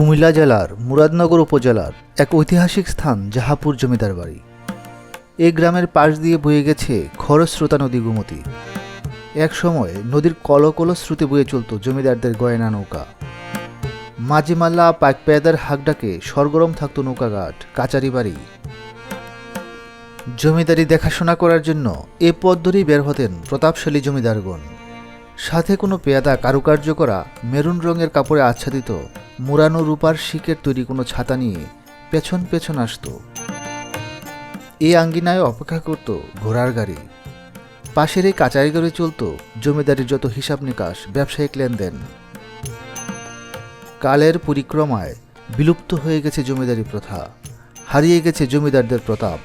কুমিল্লা জেলার মুরাদনগর উপজেলার এক ঐতিহাসিক স্থান, জাহাপুর জমিদার বাড়ি। এই গ্রামের পাশ দিয়ে বয়ে গেছে খরস্রোতা নদী গোমতী। এক সময় নদীর কলকল শ্রুতি বয়ে চলত জমিদারদের গয়না নৌকা। মাঝি মাল্লা পাক পেয়াদার হাকডাকে সরগরম থাকতো নৌকাঘাট, কাচারি বাড়ি। জমিদারি দেখাশোনা করার জন্য এ পথ ধরেই বের হতেন প্রতাপশালী জমিদারগণ। সাথে কোনো পেয়াদা কারুকার্য করা মেরুন রঙের কাপড়ে আচ্ছাদিত মুরানো রূপার শিকের তৈরি কোনো ছাতা নিয়ে পেছন পেছন আসতো। এই আঙ্গিনায় অপেক্ষা করত ঘোড়ার গাড়ি। পাশের এই কাচারি করে চলত জমিদারির যত হিসাব নিকাশ, ব্যবসায়িক লেনদেন। কালের পরিক্রমায় বিলুপ্ত হয়ে গেছে জমিদারি প্রথা, হারিয়ে গেছে জমিদারদের প্রতাপ।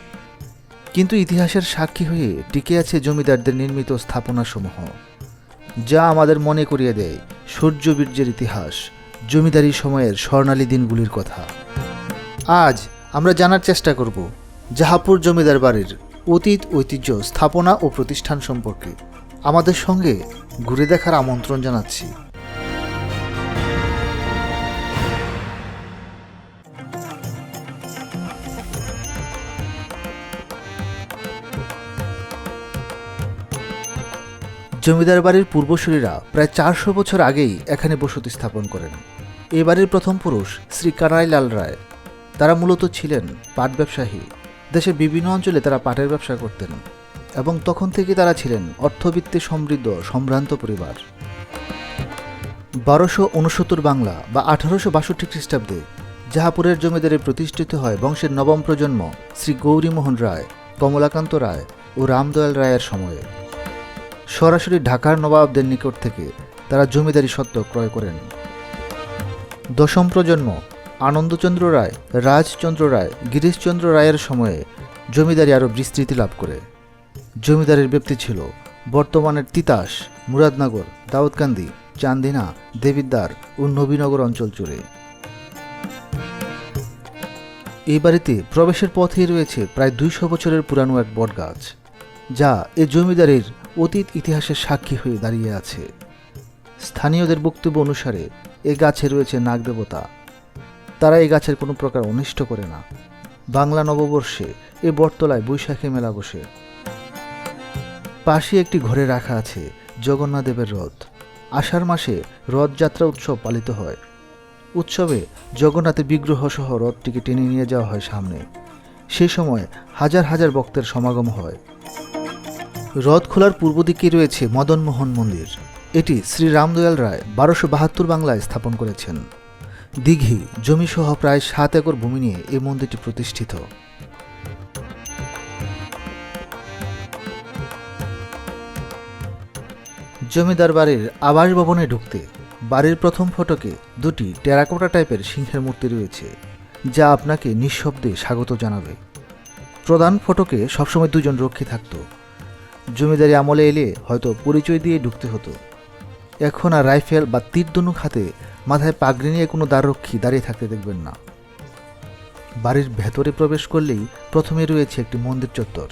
কিন্তু ইতিহাসের সাক্ষী হয়ে টিকে আছে জমিদারদের নির্মিত স্থাপনাসমূহ। যা আমাদের মনে করিয়ে দেয় সূর্য বীর্যের ইতিহাস, জমিদারি সময়ের স্বর্ণালী দিনগুলির কথা। আজ আমরা জানার চেষ্টা করব জাহাপুর জমিদার বাড়ির অতীত ঐতিহ্য স্থাপনা ও প্রতিষ্ঠান সম্পর্কে। আমাদের সঙ্গে ঘুরে দেখার আমন্ত্রণ জানাচ্ছি। জমিদার বাড়ির পূর্বসূরীরা প্রায় চারশো বছর আগেই এখানে বসতি স্থাপন করেন। এ বাড়ির প্রথম পুরুষ শ্রী কানাইলাল রায়। তারা মূলত ছিলেন পাট ব্যবসায়ী। দেশের বিভিন্ন অঞ্চলে তারা পাটের ব্যবসা করতেন এবং তখন থেকে তারা ছিলেন অর্থবিত্তে সমৃদ্ধ, সম্ভ্রান্ত পরিবার। বারোশো উনসত্তর বাংলা বা আঠারোশো বাষট্টি খ্রিস্টাব্দে জাহাপুরের জমিদারে প্রতিষ্ঠিত হয় বংশের নবম প্রজন্ম শ্রী গৌরীমোহন রায়, কমলাকান্ত রায় ও রামদয়াল রায়ের সময়ে। সরাসরি ঢাকার নবাবদের নিকট থেকে তারা জমিদারি সত্ত্ব ক্রয় করেন। দশম প্রজন্ম আনন্দচন্দ্র রায়, রাজচন্দ্র রায়, গিরিশচন্দ্র রায়ের সময়ে জমিদারি আরও বিস্তৃতি লাভ করে। জমিদারির ব্যক্তি ছিল বর্তমানের তিতাস, মুরাদনগর, দাউদকান্দি, চান্দিনা, দেবিদ্বার ও নবীনগর অঞ্চল জুড়ে। এই বাড়িতে প্রবেশের পথেই রয়েছে প্রায় দুইশো বছরের পুরানো এক বটগাছ, যা এ জমিদারির অতীত ইতিহাসের সাক্ষী হয়ে দাঁড়িয়ে আছে। স্থানীয়দের বক্তব্য অনুসারে, এ গাছে রয়েছে নাগদেবতা। তারা এই গাছের কোনো প্রকার অনিষ্ট করে না। বাংলা নববর্ষে এ বটতলায় বৈশাখী মেলা বসে। পাশে একটি ঘরে রাখা আছে জগন্নাথদেবের রথ। আষাঢ় মাসে রথযাত্রা উৎসব পালিত হয়। উৎসবে জগন্নাথের বিগ্রহ সহ রথটিকে টেনে নিয়ে যাওয়া হয় সামনে। সেই সময় হাজার হাজার ভক্তের সমাগম হয়। রথ খোলার পূর্ব দিকে রয়েছে মদনমোহন মন্দির। এটি শ্রী রামদয়াল রায় বারোশো বাহাত্তর বাংলায় স্থাপন করেছেন। দিঘি, জমিসহ প্রায় সাত একর ভূমি নিয়ে এই মন্দিরটি প্রতিষ্ঠিত। জমিদার বাড়ির আবাস ভবনে ঢুকতে বাড়ির প্রথম ফটকে দুটি টেরাকোটা টাইপের সিংহের মূর্তি রয়েছে, যা আপনাকে নিঃশব্দে স্বাগত জানাবে। প্রধান ফটকে সবসময় দুজন রক্ষী থাকতো। জমিদারি আমলে এলে হয়তো পরিচয় দিয়ে ঢুকতে হতো। এখন আর রাইফেল বা তীরধনুক হাতে মাথায় পাগড়ি নিয়ে কোনো দ্বাররক্ষী দাঁড়িয়ে থাকতে দেখবেন না। বাড়ির ভেতরে প্রবেশ করলেই প্রথমে রয়েছে একটি মন্দির চত্বর।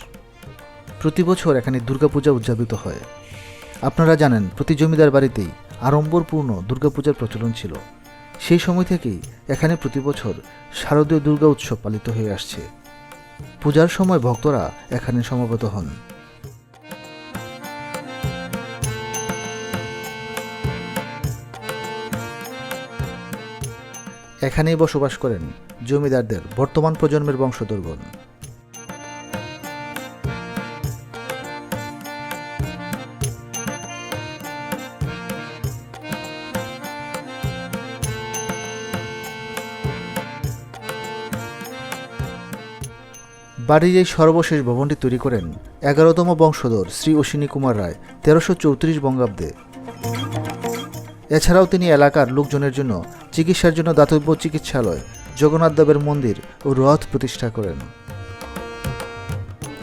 প্রতি বছর এখানে দুর্গাপূজা উদযাপিত হয়। আপনারা জানেন, প্রতি জমিদার বাড়িতেই আড়ম্বরপূর্ণ দুর্গাপূজার প্রচলন ছিল। সেই সময় থেকেই এখানে প্রতি বছর শারদীয় দুর্গা উৎসব পালিত হয়ে আসছে। পূজার সময় ভক্তরা এখানে সমবেত হন। এখানেই বসবাস করেন জমিদারদের বর্তমান প্রজন্মের বংশধরগণ বাড়ির এই সর্বশেষ ভবনটি তৈরি করেন এগারোতম বংশধর শ্রী অশ্বিনী কুমার রায়, তেরোশো চৌত্রিশ বঙ্গাব্দে। এছাড়াও তিনি এলাকার লোকজনের জন্য চিকিৎসার জন্য দাতব্য চিকিৎসালয়, জগন্নাথ দেবের মন্দির ও রথ প্রতিষ্ঠা করেন।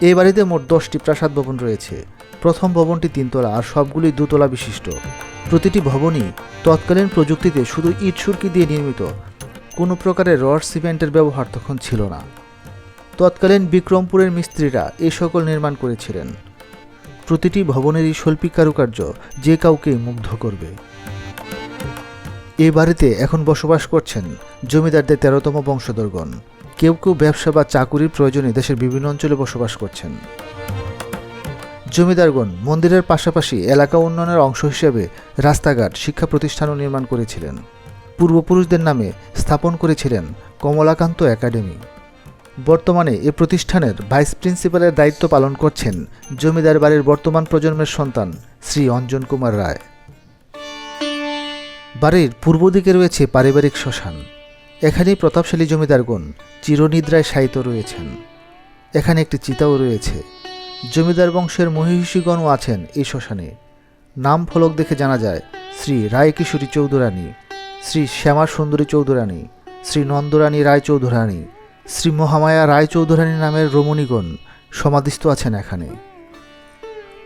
এই বাড়িতে মোট দশটি প্রাসাদ ভবন রয়েছে। প্রথম ভবনটি তিনতলা আর সবগুলি দুতলা বিশিষ্ট। প্রতিটি ভবনই তৎকালীন প্রযুক্তিতে শুধু ইট সুরকি দিয়ে নির্মিত। কোনো প্রকারের রড সিমেন্টের ব্যবহার তখন ছিল না। তৎকালীন বিক্রমপুরের মিস্ত্রিরা এ সকল নির্মাণ করেছিলেন। প্রতিটি ভবনেরই শৈল্পিক কারুকার্য যে কাউকে মুগ্ধ করবে। এই বাড়িতে এখন বসবাস করছেন জমিদারদের তেরোতম বংশধরগণ। কেউ কেউ ব্যবসা বা চাকুরির প্রয়োজনে দেশের বিভিন্ন অঞ্চলে বসবাস করছেন। জমিদারগণ মন্দিরের পাশাপাশি এলাকা উন্নয়নের অংশ হিসেবে রাস্তাঘাট, শিক্ষা প্রতিষ্ঠানও নির্মাণ করেছিলেন। পূর্বপুরুষদের নামে স্থাপন করেছিলেন কমলাকান্ত একাডেমি। বর্তমানে এ প্রতিষ্ঠানের ভাইস প্রিন্সিপালের দায়িত্ব পালন করছেন জমিদার বাড়ির বর্তমান প্রজন্মের সন্তান শ্রী অঞ্জন কুমার রায়। বাড়ির দিকে রয়েছে পারিবারিক শ্মশান। এখানেই প্রতাপশালী জমিদারগণ চিরনিদ্রায় শায়িত রয়েছেন। এখানে একটি চিতাও রয়েছে। জমিদার বংশের মহিষীগণও আছেন এই শ্মশানে। নাম ফলক দেখে জানা যায়, শ্রী রায়কিশোরী চৌধুরানী, শ্রী শ্যামা সুন্দরী চৌধুরানী, শ্রী নন্দরানী রায় চৌধুরানী শ্রী মহামায়া রায় চৌধুরানী নামের রমণীগণ সমাধিস্থ আছেন এখানে।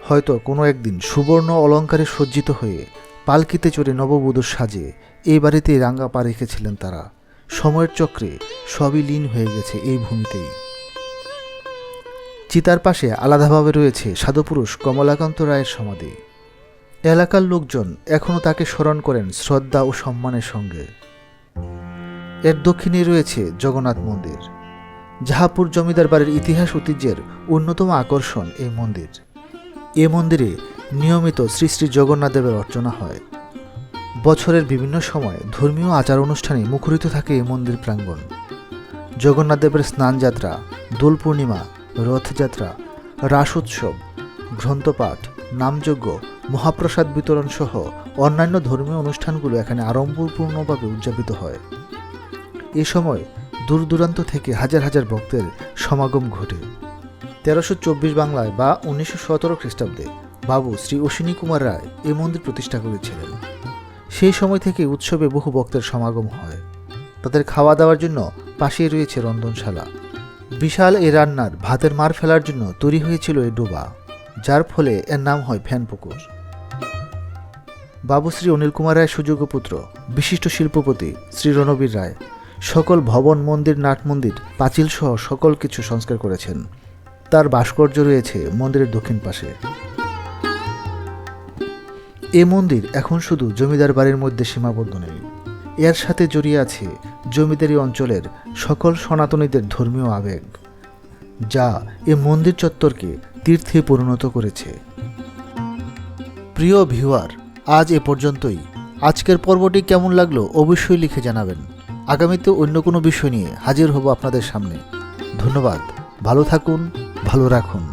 হয়তো কোনো একদিন সুবর্ণ অলঙ্কারে সজ্জিত হয়ে পালকিতে চড়ে নববধূর সাজে এই বাড়িতেই রাঙ্গা পা রেখেছিলেন তারা। সময়ের চক্রে সবই লীন হয়ে গেছে এই ভূমিতেই। চিতার পাশে আলাদাভাবে রয়েছে সাধুপুরুষ কমলাকান্ত রায়ের সমাধি। এলাকার লোকজন এখনও তাকে স্মরণ করেন শ্রদ্ধা ও সম্মানের সঙ্গে। এর দক্ষিণে রয়েছে জগন্নাথ মন্দির, জাহাপুর জমিদার বাড়ির ইতিহাস ঐতিহ্যের অন্যতম আকর্ষণ এই মন্দির। এ মন্দিরে নিয়মিত শ্রী শ্রী জগন্নাথ দেবের অর্চনা হয়। বছরের বিভিন্ন সময় ধর্মীয় আচার অনুষ্ঠানে মুখরিত থাকে এই মন্দির প্রাঙ্গণ। জগন্নাথ দেবের স্নানযাত্রা, দোল পূর্ণিমা, রথযাত্রা, রাস উৎসব, গ্রন্থপাঠ, নামযজ্ঞ, মহাপ্রসাদ বিতরণ সহ অন্যান্য ধর্মীয় অনুষ্ঠানগুলো এখানে আড়ম্বরপূর্ণভাবে উদযাপিত হয়। এ সময় দূর দূরান্ত থেকে হাজার হাজার ভক্তের সমাগম ঘটে। তেরোশো চব্বিশ বাংলায় বা উনিশশো সতেরো খ্রিস্টাব্দে বাবু শ্রী অশ্বিনী কুমার রায় এই মন্দির প্রতিষ্ঠা করেছিলেন। সেই সময় থেকে উৎসবে বহু ভক্তের সমাগম হয়। তাদের খাওয়া দাওয়ার জন্য পাশেই রয়েছে রন্ধনশালা। বিশাল এই রান্নার ভাতের মার ফেলার জন্য তৈরি হয়েছিল এই ডোবা, যার ফলে এর নাম হয় ফ্যান পুকুর বাবু অনিল কুমার রায় সুযোগ্য পুত্র, বিশিষ্ট শিল্পপতি শ্রী রণবীর রায় সকল ভবন মন্দির, নাট মন্দির, পাঁচিল সহ সকল কিছু সংস্কার করেছেন। তার ভাস্কর্য রয়েছে মন্দিরের দক্ষিণ পাশে। এ মন্দির এখন শুধু জমিদার বাড়ির মধ্যে সীমাবদ্ধ নেই। এর সাথে জড়িয়ে আছে জমিদারি অঞ্চলের সকল সনাতনীদের ধর্মীয় আবেগ, যা এ মন্দির চত্বরকে তীর্থে পরিণত করেছে। প্রিয় ভিউয়ার, আজ এ পর্যন্তই। আজকের পর্বটি কেমন লাগল অবশ্যই লিখে জানাবেন। আগামীতে অন্য কোনো বিষয় নিয়ে হাজির হব আপনাদের সামনে। ধন্যবাদ। ভালো থাকুন। ভালো রাখুন।